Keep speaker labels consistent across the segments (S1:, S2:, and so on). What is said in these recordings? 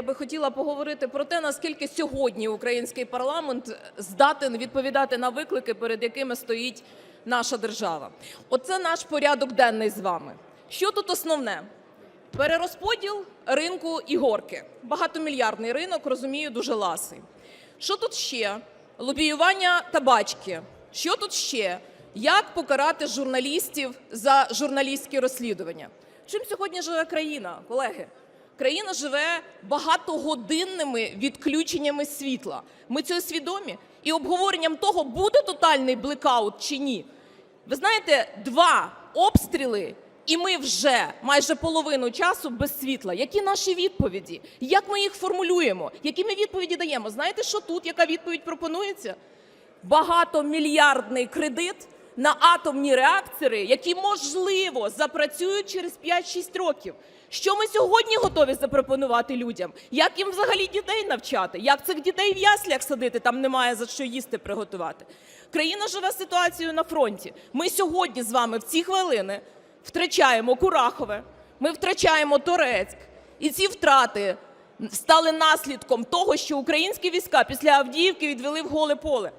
S1: я би хотіла поговорити про те, наскільки сьогодні український парламент здатен відповідати на виклики, перед якими стоїть наша держава. Оце наш порядок денний з вами. Що тут основне? Перерозподіл ринку ігорки. Багатомільярдний ринок, розумію, дуже ласий. Що тут ще? Лобіювання табачки. Що тут ще? Як покарати журналістів за журналістські розслідування? Чим сьогодні живе країна, колеги? Країна живе багатогодинними відключеннями світла. Ми цього свідомі і обговоренням того, буде тотальний блекаут чи ні. Ви знаєте, два обстріли, і ми вже майже половину часу без світла. Які наші відповіді? Як ми їх формулюємо? Які ми відповіді даємо? Знаєте, що тут? Яка відповідь пропонується? Багатомільярдний кредит на атомні реактори, які можливо запрацюють через 5-6 років. Що ми сьогодні готові запропонувати людям? Як їм взагалі дітей навчати? Як цих дітей в яслях садити? Там немає за що їсти приготувати. Країна живе ситуацією на фронті. Ми сьогодні з вами в ці хвилини втрачаємо Курахове, ми втрачаємо Торецьк. І ці втрати стали наслідком того, що українські війська після Авдіївки відвели в голе поле.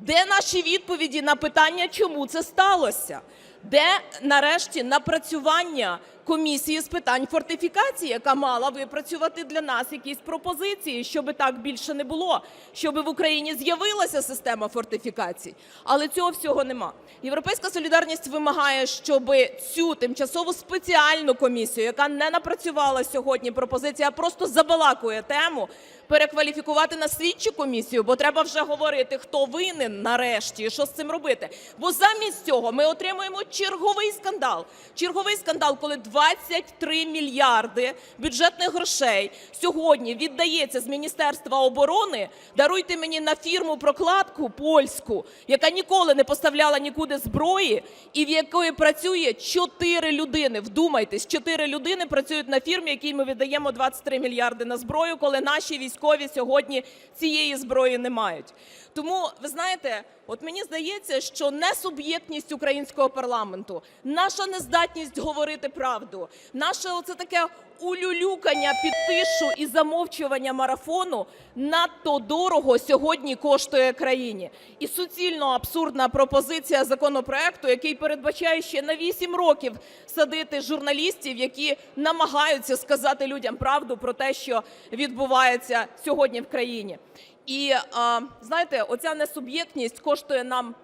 S1: Де наші відповіді на питання, чому це сталося? Де нарешті напрацювання комісії з питань фортифікації, яка мала випрацювати для нас якісь пропозиції, щоб так більше не було, щоб в Україні з'явилася система фортифікацій. Але цього всього нема. Європейська солідарність вимагає, щоб цю тимчасову спеціальну комісію, яка не напрацювала сьогодні пропозиція, а просто забалакує тему, перекваліфікувати на слідчу комісію, бо треба вже говорити, хто винен нарешті, і що з цим робити. Бо замість цього ми отримуємо черговий скандал. Черговий скандал, коли 23 мільярди бюджетних грошей сьогодні віддається з Міністерства оборони. Даруйте мені на фірму прокладку польську, яка ніколи не поставляла нікуди зброї, і в якої працює 4 людини. Вдумайтесь, 4 людини працюють на фірмі, якій ми віддаємо 23 мільярди на зброю, коли наші військові сьогодні цієї зброї не мають. Тому ви знаєте, от мені здається, що несуб'єктність українського парламенту, наша нездатність говорити правду, наше оце таке улюлюкання під тишу і замовчування марафону надто дорого сьогодні коштує країні. І суцільно абсурдна пропозиція законопроекту, який передбачає ще на 8 років садити журналістів, які намагаються сказати людям правду про те, що відбувається сьогодні в країні. І а, знаєте, оця несуб'єктність коштує нам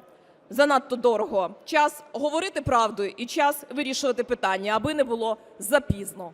S1: занадто дорого. Час говорити правду і час вирішувати питання, аби не було запізно.